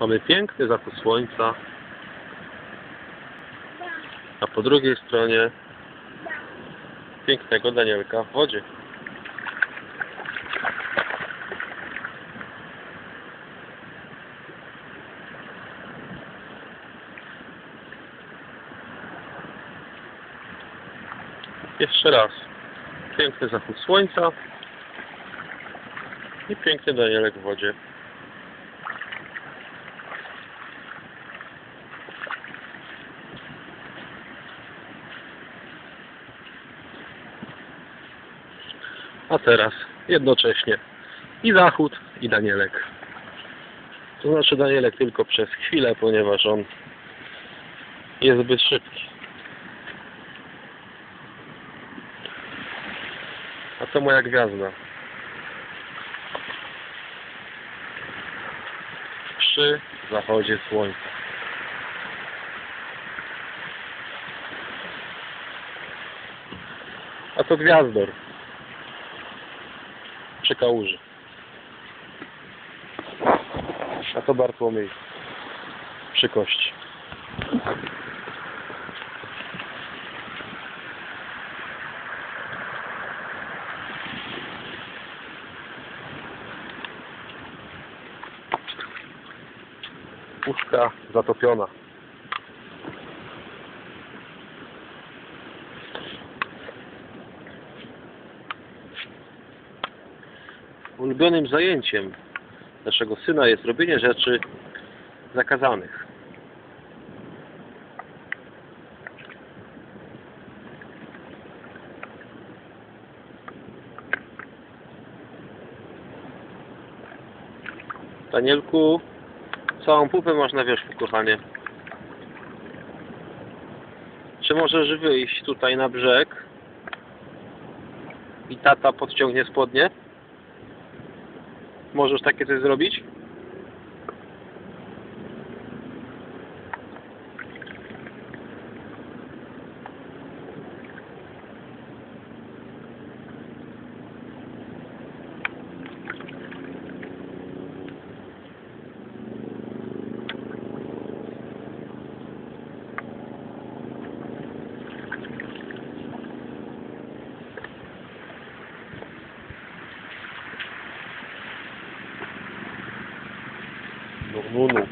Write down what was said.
Mamy piękny zachód słońca, a po drugiej stronie pięknego Danielka w wodzie. Jeszcze raz. Piękny zachód słońca i piękny Danielek w wodzie. A teraz jednocześnie i zachód, i Danielek. To znaczy Danielek tylko przez chwilę, ponieważ on jest zbyt szybki. A to moja gwiazda. Przy zachodzie słońca. A to gwiazdor. Przy kałuży. A to Bartłomiej. Przy kości. Puszka zatopiona. Ulubionym zajęciem naszego syna jest robienie rzeczy zakazanych. Danielku, całą pupę masz na wierzchu, kochanie. Czy możesz wyjść tutaj na brzeg i tata podciągnie spodnie? Możesz takie coś zrobić? Lulu.